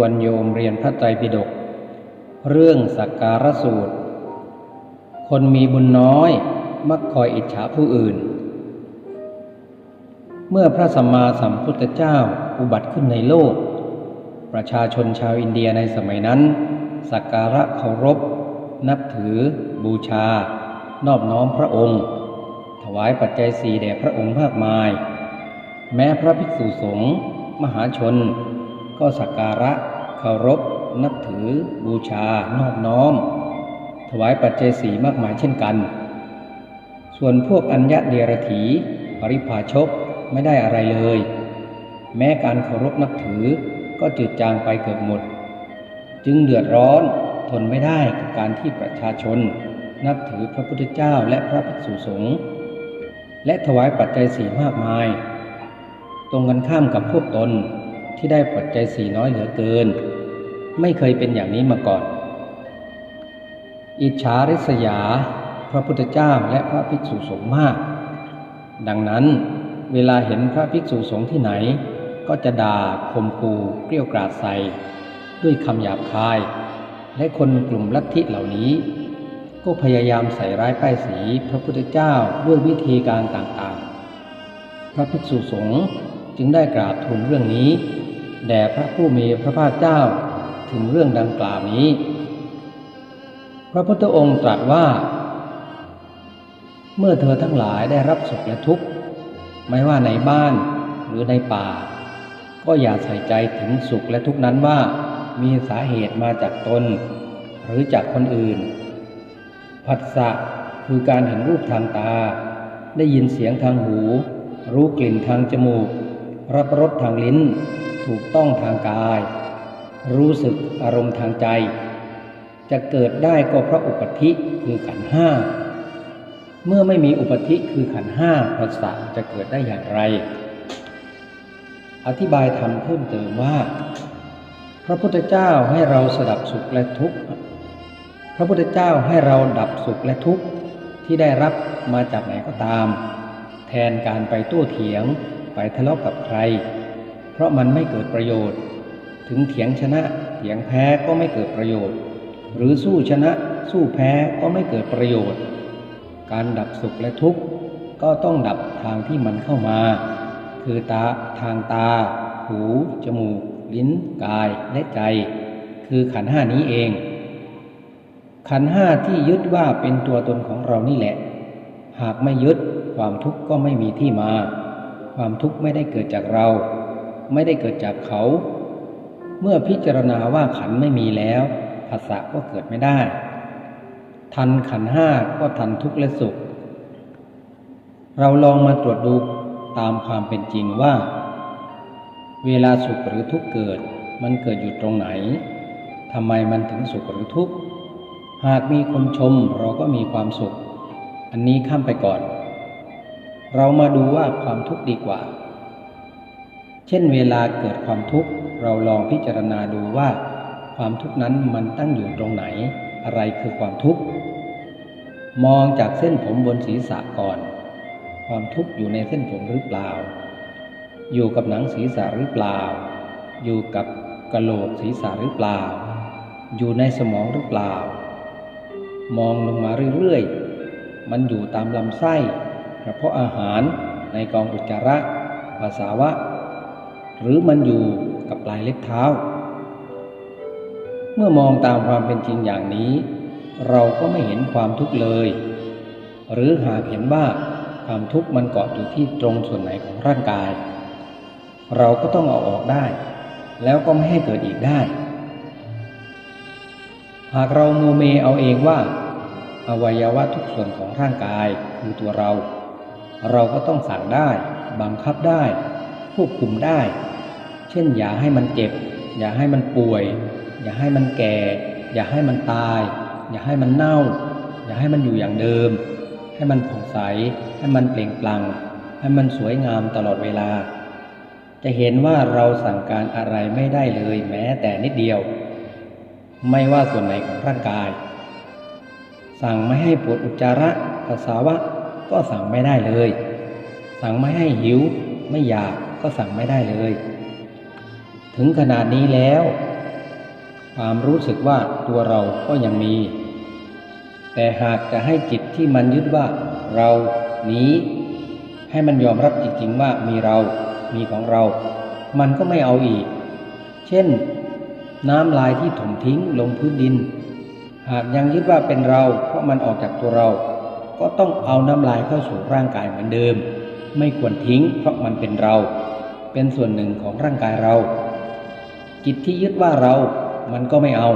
วนโยมเรียนพระไตรปิฎกเรื่องสักการะสูตร คนมีบุญน้อยมักคอยอิจฉาผู้อื่น เมื่อพระสัมมาสัมพุทธเจ้าอุบัติขึ้นในโลก ประชาชนชาวอินเดียในสมัยนั้น สักการะเคารพ นับถือ บูชา นอบน้อมพระองค์ ถวายปัจจัยสี่แด่พระองค์มากมาย แม้พระภิกษุสงฆ์มหาชน ก็สักการะเคารพ นับถือ บูชานอบน้อม ถวายปัจเจัยสี่มากมายเช่นกัน ส่วนพวกอัญญะเดรถีปริภาชกไม่ได้อะไรเลย แม้การเคารพนับถือก็จืดจางไปเกือบหมด จึงเดือดร้อนทนไม่ได้กับการที่ประชาชน นับถือพระพุทธเจ้าและพระภิกษุสงฆ์และถวายปัจจัยสีมากมาย ตรงกันข้ามกับพวกตน ที่ได้ปัจจัยสี่น้อยเหลือเกิน ไม่เคยเป็นอย่างนี้มาก่อน อิจฉาริษยา พระพุทธเจ้าและพระภิกษุสงฆ์มาก ดังนั้นเวลาเห็นพระภิกษุสงฆ์ที่ไหน ก็จะด่าข่มขู่เกลี้ยวกราดใส่ด้วยคำหยาบคาย และคนกลุ่มลัทธิเหล่านี้ ก็พยายามใส่ร้ายป้ายสีพระพุทธเจ้าด้วยวิธีการต่างๆ พระภิกษุสงฆ์ จึงได้กราบทูลเรื่องนี้ แด่พระผู้มีพระภาคเจ้าถึงเรื่องดังกล่าวนี้ พระพุทธองค์ตรัสว่า เมื่อเธอทั้งหลายได้รับสุขและทุกข์ ไม่ว่าในบ้านหรือในป่า ก็อย่าใส่ใจถึงสุขและทุกข์นั้นว่ามีสาเหตุมาจากตน หรือจากคนอื่น ผัสสะคือการเห็นรูปทางตา ได้ยินเสียงทางหู รู้กลิ่นทางจมูก รับรสทางลิ้น ถูกต้องทางกาย รู้สึกอารมณ์ทางใจ จะเกิดได้ก็เพราะอุปธิคือขันห้า เมื่อไม่มีอุปธิคือขันห้าผัสสะจะเกิดได้อย่างไร อธิบายธรรมเพิ่มเติมว่า พระพุทธเจ้าให้เราสดับสุขและทุกข์ พระพุทธเจ้าให้เราดับสุขและทุกข์ที่ได้รับมาจากไหนก็ตาม แทนการไปโต้เถียง ไปทะเลาะกับใคร เพราะมันไม่เกิดประโยชน์ ถึงเถียงชนะเถียงแพ้ก็ไม่เกิดประโยชน์ หรือสู้ชนะสู้แพ้ก็ไม่เกิดประโยชน์ การดับสุขและทุกข์ก็ต้องดับทางที่มันเข้ามา คือตาทางตา หู จมูก ลิ้น กายและใจ คือขันห้านี้เอง ขันห้าที่ยึดว่าเป็นตัวตนของเรานี่แหละ หากไม่ยึดความทุกข์ก็ไม่มีที่มา ความทุกข์ไม่ได้เกิดจากเรา ไม่ได้เกิดจากเขา เมื่อพิจารณาว่าขันไม่มีแล้วภาษะก็เกิดไม่ได้ ทันขันห้าก็ทันทุกข์และสุข เราลองมาตรวจดูตามความเป็นจริงว่า เวลาสุขหรือทุกข์เกิด มันเกิดอยู่ตรงไหนทำไมมันถึงสุขหรือทุกข์หากมีคนชมเราก็มีความสุข อันนี้ข้ามไปก่อน เรามาดูว่าความทุกข์ดีกว่า เช่นเวลาเกิดความทุกข์เราลองพิจารณาดูว่า ความทุกข์นั้นมันตั้งอยู่ตรงไหน อะไรคือความทุกข์ มองจากเส้นผมบนศีรษะก่อน ความทุกข์อยู่ในเส้นผมหรือเปล่า อยู่กับหนังศีรษะหรือเปล่า อยู่กับกระโหลกศีรษะหรือเปล่า อยู่ในสมองหรือเปล่า มองลงมาเรื่อยๆ มันอยู่ตามลำไส้ กระเพาะอาหารในกองอุจจาระปัสสาวะ หรือมันอยู่กับปลายเล็บเท้า เมื่อมองตามความเป็นจริงอย่างนี้ เราก็ไม่เห็นความทุกข์เลย หรือหากเห็นว่าความทุกข์มันเกาะอยู่ที่ตรงส่วนไหนของร่างกาย เราก็ต้องเอาออกได้ แล้วก็ไม่ให้เกิดอีกได้ หากเราโมเมเอาเองว่า อวัยวะทุกส่วนของร่างกายคือตัวเรา เราก็ต้องสั่งได้ บังคับได้ ควบคุมได้ เช่นอย่าให้มันเจ็บ อย่าให้มันป่วย อย่าให้มันแก่ อย่าให้มันตาย อย่าให้มันเน่า อย่าให้มันอยู่อย่างเดิม ให้มันผ่องใส ให้มันเปล่งปลั่ง ให้มันสวยงามตลอดเวลา จะเห็นว่าเราสั่งการอะไรไม่ได้เลยแม้แต่นิดเดียว ไม่ว่าส่วนไหนของร่างกาย สั่งไม่ให้ปวดอุจจาระปัสสาวะ ก็สั่งไม่ได้เลย สั่งไม่ให้หิว ไม่อยากก็สั่งไม่ได้เลย ถึงขนาดนี้แล้ว ความรู้สึกว่าตัวเราก็ยังมี แต่หากจะให้จิตที่มันยึดว่าเรานี้ ให้มันยอมรับจริงๆว่ามีเรา มีของเรา มันก็ไม่เอาอีก เช่น น้ำลายที่ถมทิ้งลงพื้นดิน หากยังยึดว่าเป็นเรา เพราะมันออกจากตัวเรา ก็ต้องเอาน้ำลายเข้าสู่ร่างกายเหมือนเดิม ไม่ควรทิ้งเพราะมันเป็นเรา เป็นส่วนหนึ่งของร่างกายเรา จิตที่ยึดว่าเรา มันก็ไม่เอา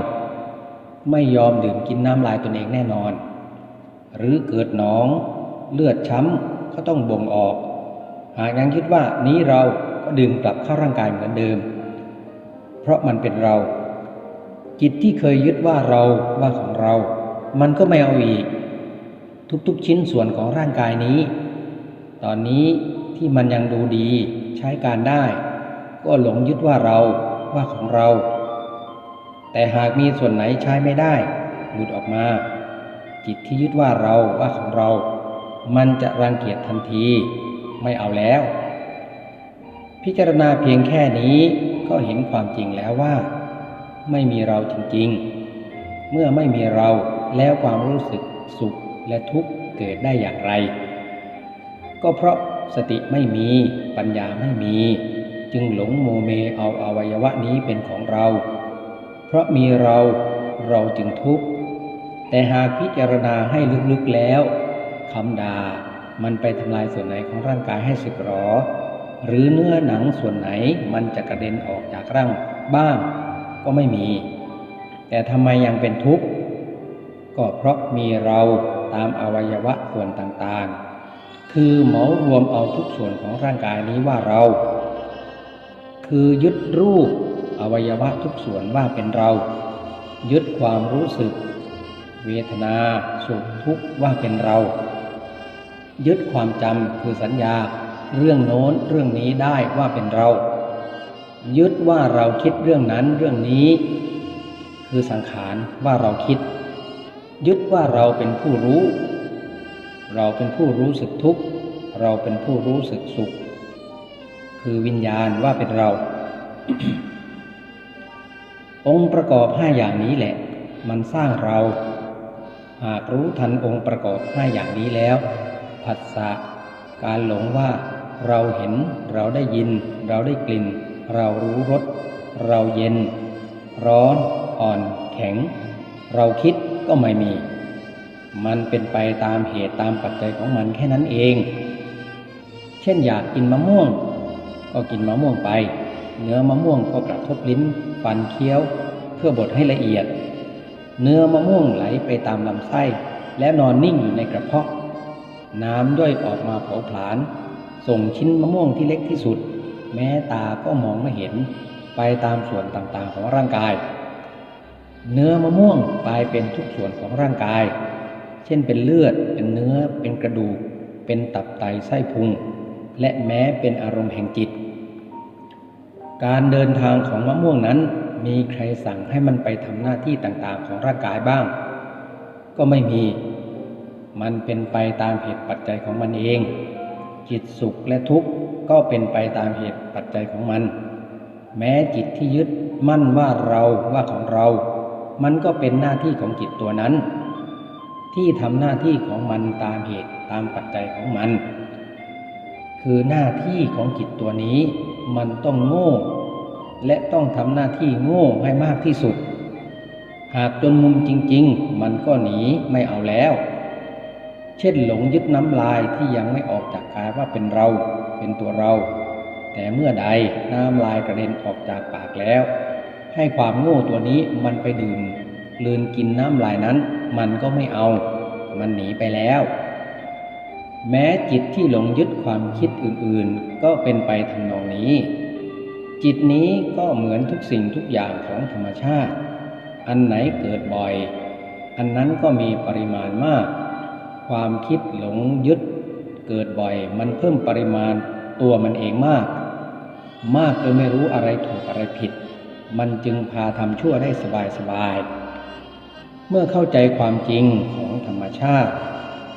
ไม่ยอมดื่มกินน้ำลายตนเองแน่นอน หรือเกิดหนอง เลือดช้ำก็ต้องบ่งออก หากยังคิดว่านี้เราก็ดึงกลับเข้าร่างกายเหมือนเดิม เพราะมันเป็นเราจิตที่เคยยึดว่าเราว่าของเรา มันก็ไม่เอาอีก ทุกๆ ชิ้นส่วนของร่างกายนี้ ตอนนี้ที่มันยังดูดีใช้การได้ ก็หลงยึดว่าเราว่าของเรา แต่หากมีส่วนไหนใช้ไม่ได้หลุดออกมา จิตที่ยึดว่าเราว่าของเรา มันจะรังเกียจทันที ไม่เอาแล้ว พิจารณาเพียงแค่นี้ก็เห็นความจริงแล้วว่า ไม่มีเราจริงๆ เมื่อไม่มีเราแล้วความรู้สึกสุข และทุกข์เกิดได้อย่างไร ก็เพราะสติไม่มีปัญญาไม่มี จึงหลงโมเมเอาอวัยวะนี้เป็นของเรา เพราะมีเราเราจึงทุกข์แต่หากพิจารณาให้ลึกๆแล้วคำด่ามันไปทำลายส่วนไหนของร่างกายให้สึกหรอ หรือเนื้อหนังส่วนไหนมันจะกระเด็นออกจากร่างบ้าง ก็ไม่มี แต่ทำไมยังเป็นทุกข์ก็เพราะมีเรา ตามอวัยวะส่วนต่างๆ คือเหมารวมเอาทุกส่วนของร่างกายนี้ว่าเรา คือยึดรูปอวัยวะทุกส่วนว่าเป็นเรา ยึดความรู้สึก เวทนาสุขทุกข์ว่าเป็นเรา ยึดความจำคือสัญญาเรื่องโน้นเรื่องนี้ได้ว่าเป็นเรา ยึดว่าเราคิดเรื่องนั้นเรื่องนี้ คือสังขารว่าเราคิด ยึดว่าเราเป็นผู้รู้ เราเป็นผู้รู้สึกทุกข์ เราเป็นผู้รู้สึกสุข คือวิญญาณว่าเป็นเรา องค์ประกอบห้าอย่างนี้แหละ มันสร้างเรา หากรู้ทันองค์ประกอบห้าอย่างนี้แล้ว ผัสสะการหลงว่าเราเห็นเราได้ยิน เราได้กลิ่น เรารู้รสเราเย็น ร้อน อ่อน แข็ง เราคิด ก็ไม่มี มันเป็นไปตามเหตุตามปัจจัยของมันแค่นั้นเอง เช่นอยากกินมะม่วง ก็กินมะม่วงไป เนื้อมะม่วงก็กระทบลิ้นฟันเคี้ยว เพื่อบดให้ละเอียด เนื้อมะม่วงไหลไปตามลำไส้ แล้วนอนนิ่งอยู่ในกระเพาะ น้ำด้วยออกมาเผาผลาญส่งชิ้นมะม่วงที่เล็กที่สุด แม้ตาก็มองไม่เห็นไปตามส่วนต่างๆของร่างกาย เนื้อมะม่วงกลายเป็นทุกส่วนของร่างกาย เช่นเป็นเลือด เป็นเนื้อ เป็นกระดูก เป็นตับไตไส้พุง และแม้เป็นอารมณ์แห่งจิต การเดินทางของมะม่วงนั้น มีใครสั่งให้มันไปทำหน้าที่ต่างๆ ของร่างกายบ้าง ก็ไม่มี มันเป็นไปตามเหตุปัจจัยของมันเอง จิตสุขและทุกข์ก็เป็นไปตามเหตุปัจจัยของมัน แม้จิตที่ยึดมั่นว่าเราว่าของเรา มันก็เป็นหน้าที่ของจิตตัวนั้น ที่ทำหน้าที่ของมันตามเหตุตามปัจจัยของมัน คือหน้าที่ของจิตตัวนี้ มันต้องโง่ และต้องทำหน้าที่โง่ให้มากที่สุด หากจนมุมจริง ๆ มันก็หนีไม่เอาแล้ว เช่นหลงยึดน้ำลายที่ยังไม่ออกจากกายว่าเป็นเราเป็นตัวเรา แต่เมื่อใดน้ำลายกระเด็นออกจากปากแล้ว ให้ความโง่ตัวนี้มันไปดื่มลืนกินน้ำลายนั้น มันก็ไม่เอา มันหนีไปแล้ว แม้จิตที่หลงยึดความคิดอื่นๆ ก็เป็นไปทำนองนี้ จิตนี้ก็เหมือนทุกสิ่งทุกอย่างของธรรมชาติ อันไหนเกิดบ่อย อันนั้นก็มีปริมาณมาก ความคิดหลงยึด เกิดบ่อย มันเพิ่มปริมาณตัวมันเองมาก มากจนไม่รู้อะไรถูกอะไรผิด มันจึงพาทำชั่วได้สบายสบาย เมื่อเข้าใจความจริงของธรรมชาติ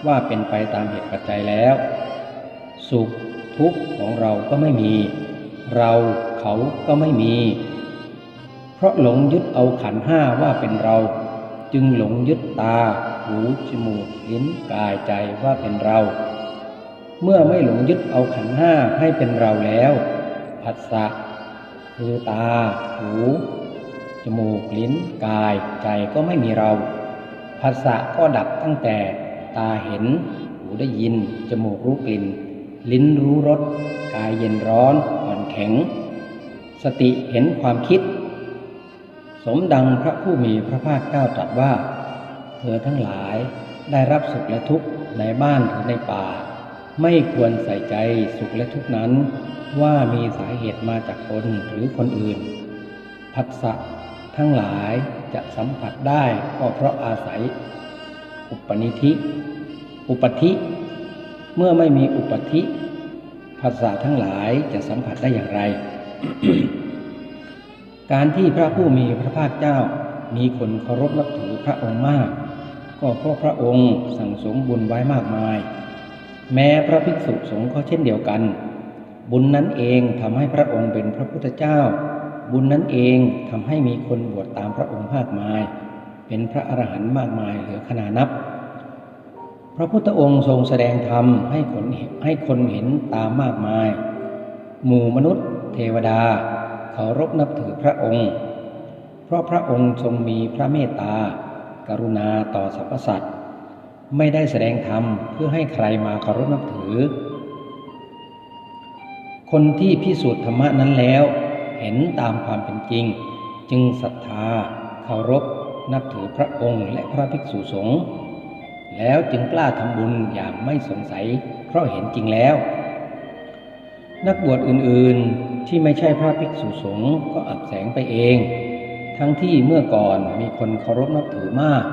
ว่าเป็นไปตามเหตุปัจจัยแล้ว สุขทุกข์ของเราก็ไม่มี เราเขาก็ไม่มี เพราะหลงยึดเอาขันห้าว่าเป็นเรา จึงหลงยึดตา หูจมูกลิ้นกายใจว่าเป็นเรา เมื่อไม่หลงยึดเอาขันห้าให้เป็นเราแล้วผัสสะ คือตา หู จมูก ลิ้น กาย ใจก็ไม่มีเราผัสสะก็ดับตั้งแต่ตาเห็น หูได้ยิน จมูกรู้กลิ่น ลิ้นรู้รส กายเย็นร้อนอ่อนแข็ง สติเห็นความคิด สมดังพระผู้มีพระภาคเจ้าตรัสว่า เธอทั้งหลายได้รับสุขและทุกข์ในบ้านหรือในป่า ไม่ควรใส่ใจสุขและทุกนั้น ว่ามีสาเหตุมาจากตนหรือคนอื่น ผัสสะทั้งหลายจะสัมผัสได้ก็เพราะอาศัย อุปนิธิ อุปธิ เมื่อไม่มีอุปธิภาษาทั้งหลายจะสัมผัสได้อย่างไร การที่พระผู้มีพระภาคเจ้ามีคนเคารพนับถือพระองค์มาก ก็เพราะพระองค์สั่งสมบุญไว้มากมาย แม้พระภิกษุสงฆ์ก็เช่นเดียวกัน บุญนั้นเองทำให้พระองค์เป็นพระพุทธเจ้า บุญนั้นเองทำให้มีคนบวชตามพระองค์มากมาย เป็นพระอรหันต์มากมายเหลือขนานับ พระพุทธองค์ทรงแสดงธรรมให้คนให้คนเห็นตามมากมาย หมู่มนุษย์ เทวดาเคารพนับถือพระองค์ เพราะพระองค์ทรงมีพระเมตตา กรุณาต่อสรรพสัตว์ ไม่ได้แสดงธรรมเพื่อให้ใครมาเคารพนับถือ คนที่พิสูจน์ธรรมะนั้นแล้ว เห็นตามความเป็นจริง จึงศรัทธาเคารพนับถือพระองค์และพระภิกษุสงฆ์แล้วจึงกล้าทำบุญอย่างไม่สงสัย เพราะเห็นจริงแล้ว นักบวชอื่นๆที่ไม่ใช่พระภิกษุสงฆ์ก็อับแสงไปเอง ทั้งที่เมื่อก่อนมีคนเคารพนับถือมาก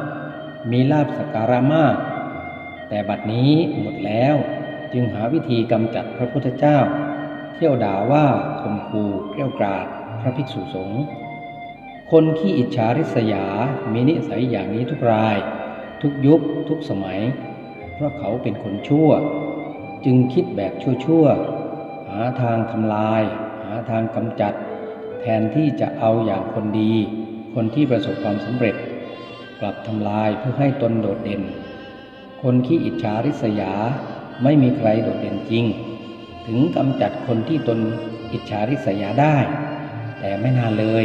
มีลาบสการะมาก แต่บัดนี้หมดแล้วจึงหาวิธีกำจัดพระพุทธเจ้า เที่ยวด่าว่าข่มขู่เกลี้ยวกราดพระภิกษุสงฆ์คนขี้อิจฉาริษยา มีนิสัยอย่างนี้ทุกราย ทุกยุคทุกสมัย เพราะเขาเป็นคนชั่ว จึงคิดแบบชั่วๆ หาทางทำลาย หาทางกำจัด แทนที่จะเอาอย่างคนดี คนที่ประสบความสำเร็จ กลับทำลายเพื่อให้ตนโดดเด่น คนขี้อิจฉาริษยาไม่มีใครโดดเด่นจริง ถึงกำจัดคนที่ตนอิจฉาริษยาได้ แต่ไม่นานเลย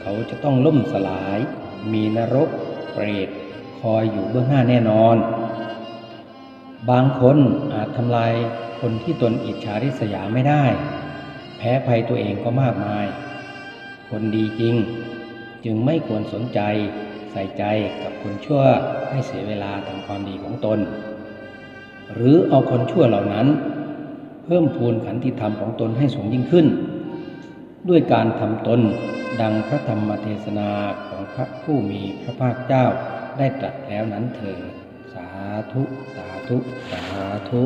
เขาจะต้องล่มสลาย มีนรก เปรต คอยอยู่เบื้องหน้าแน่นอน บางคนอาจทำลายคนที่ตนอิจฉาริษยาไม่ได้ แพ้ภัยตัวเองก็มากมาย คนดีจริง จึงไม่ควรสนใจ ใส่ใจกับคนชั่วให้เสียเวลาทำความดีของตน หรือเอาคนชั่วเหล่านั้น เพิ่มพูนขันติธรรมของตนให้สูงยิ่งขึ้น ด้วยการทำตนดังพระธรรมเทศนาของพระผู้มีพระภาคเจ้าได้ตรัสแล้วนั้นเถิดสาธุ สาธุ สาธุ